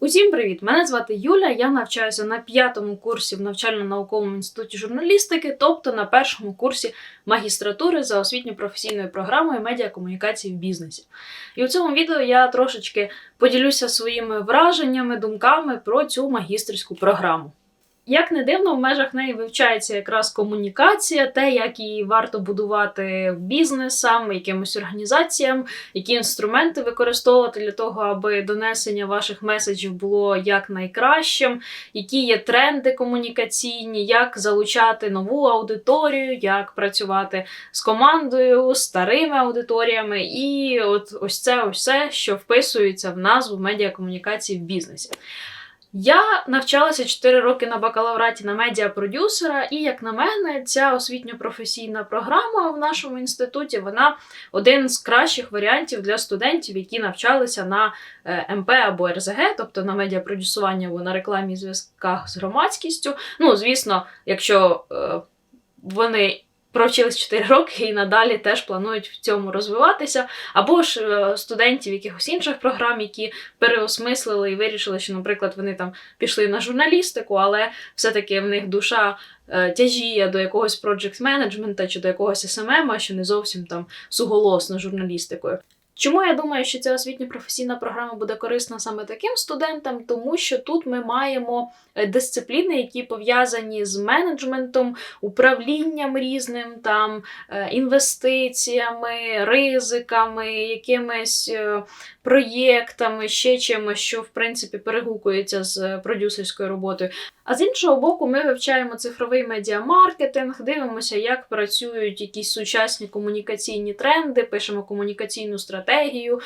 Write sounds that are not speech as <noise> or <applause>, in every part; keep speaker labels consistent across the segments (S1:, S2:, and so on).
S1: Усім привіт! Мене звати Юля. Я навчаюся на п'ятому курсі в навчально-науковому інституті журналістики, тобто на першому курсі магістратури за освітньо-професійною програмою медіакомунікації в бізнесі. І у цьому відео я трошечки поділюся своїми враженнями, думками про цю магістерську програму. Як не дивно, в межах неї вивчається якраз комунікація, те, як її варто будувати бізнесам, якимось організаціям, які інструменти використовувати для того, аби донесення ваших меседжів було якнайкращим, які є тренди комунікаційні, як залучати нову аудиторію, як працювати з командою, старими аудиторіями, і от ось це ось все, що вписується в назву медіакомунікації в бізнесі. Я навчалася 4 роки на бакалавраті на медіапродюсера, і, як на мене, ця освітньо-професійна програма в нашому інституті вона один з кращих варіантів для студентів, які навчалися на е, МП або РЗГ, тобто на медіапродюсування або на рекламі зв'язках з громадськістю. Ну, звісно, якщо е, вони провчились 4 роки і надалі теж планують в цьому розвиватися, або ж е, студентів якихось інших програм, які переосмислили і вирішили, що, наприклад, вони там пішли на журналістику, але все-таки в них душа е, тяжіє до якогось проджект менеджмента чи до якогось СММ, що не зовсім там суголосно журналістикою. Чому я думаю, що ця освітньо-професійна програма буде корисна саме таким студентам? Тому що тут ми маємо е, дисципліни, які пов'язані з менеджментом, управлінням різним, там е, інвестиціями, ризиками, якимись е, проєктами, ще чимось, що в принципі перегукується з продюсерською роботою. А з іншого боку, ми вивчаємо цифровий медіамаркетинг, дивимося, як працюють якісь сучасні комунікаційні тренди, пишемо комунікаційну стратегію. Е,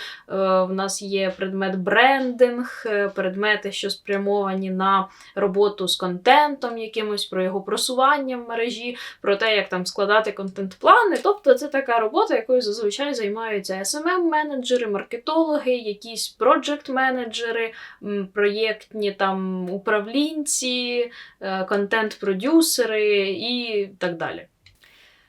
S1: В нас є предмет брендинг, е, предмети, що спрямовані на роботу з контентом, якимось про його просування в мережі, про те, як там складати контент-плани. Тобто, це така робота, якою зазвичай займаються SMM-менеджери, маркетологи, якісь проджект-менеджери, проєктні там управлінці контент-продюсери і так далі.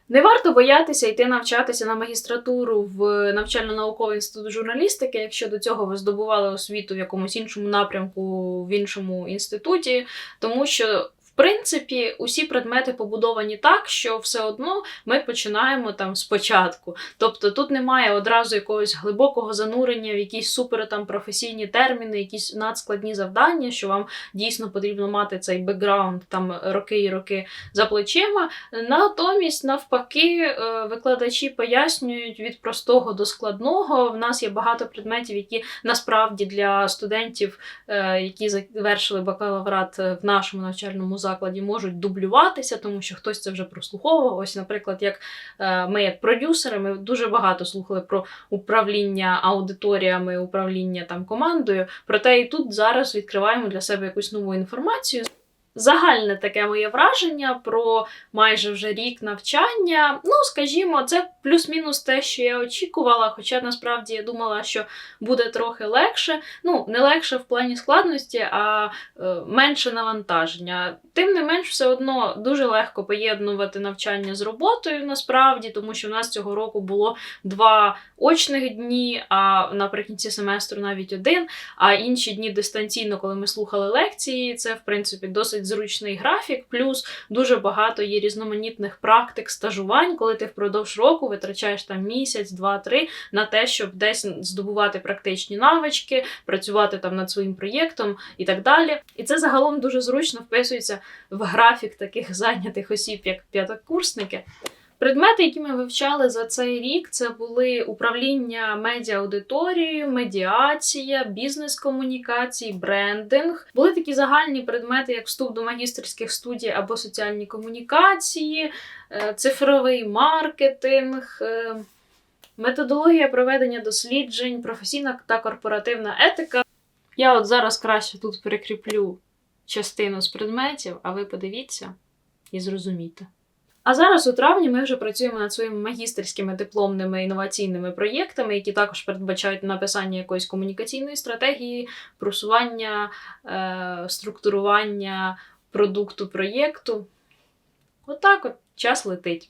S1: Не варто боятися йти навчатися на магістратуру в навчально-науковий інститут журналістики, якщо до цього ви здобували освіту в якомусь іншому напрямку, в іншому інституті, тому що. Принципі, усі предмети побудовані так, що все одно ми починаємо там спочатку. Тобто тут немає одразу якогось глибокого занурення в якісь супер там професійні терміни, якісь надскладні завдання, що вам дійсно потрібно мати цей бекграунд там роки і роки за плечима. Натомість, навпаки, е, викладачі пояснюють від простого до складного. В нас є багато предметів, які насправді для студентів, е, які завершили бакалаврат в нашому навчальному закладі, можуть дублюватися, тому що хтось це вже прослуховував. Ось, наприклад, як е, ми, як продюсери, ми дуже багато слухали про управління аудиторіями, управління там командою. Проте і тут зараз відкриваємо для себе якусь нову інформацію. Загальне таке моє враження про майже вже рік навчання. Ну, скажімо, це плюс-мінус те, що я очікувала, хоча насправді я думала, що буде трохи легше. Ну, не легше в плані складності, а е, менше навантаження. Тим не менш, все одно дуже легко поєднувати навчання з роботою насправді, тому що в нас цього року було два очних дні, а наприкінці семестру навіть один. А інші дні дистанційно, коли ми слухали лекції, це в принципі досить зручний графік. Плюс дуже багато є різноманітних практик стажувань, коли ти впродовж року витрачаєш там місяць, два-три на те, щоб десь здобувати практичні навички, працювати там над своїм проєктом і так далі. І це загалом дуже зручно вписується в графік таких <laughs> зайнятих осіб, як п'ятокурсники. Предмети, які ми вивчали за цей рік, це були управління медіааудиторією, медіація, бізнес-комунікації, брендинг. Були такі загальні предмети, як вступ до магістерських студій або соціальні комунікації, е, цифровий маркетинг. е, Методологія проведення досліджень, професійна та корпоративна етика. Я от зараз краще тут прикріплю частину з предметів, а ви подивіться і зрозумійте. А зараз у травні ми вже працюємо над своїми магістерськими дипломними інноваційними проєктами, які також передбачають написання якоїсь комунікаційної стратегії, просування, е, структурування продукту проєкту. Отак от час летить.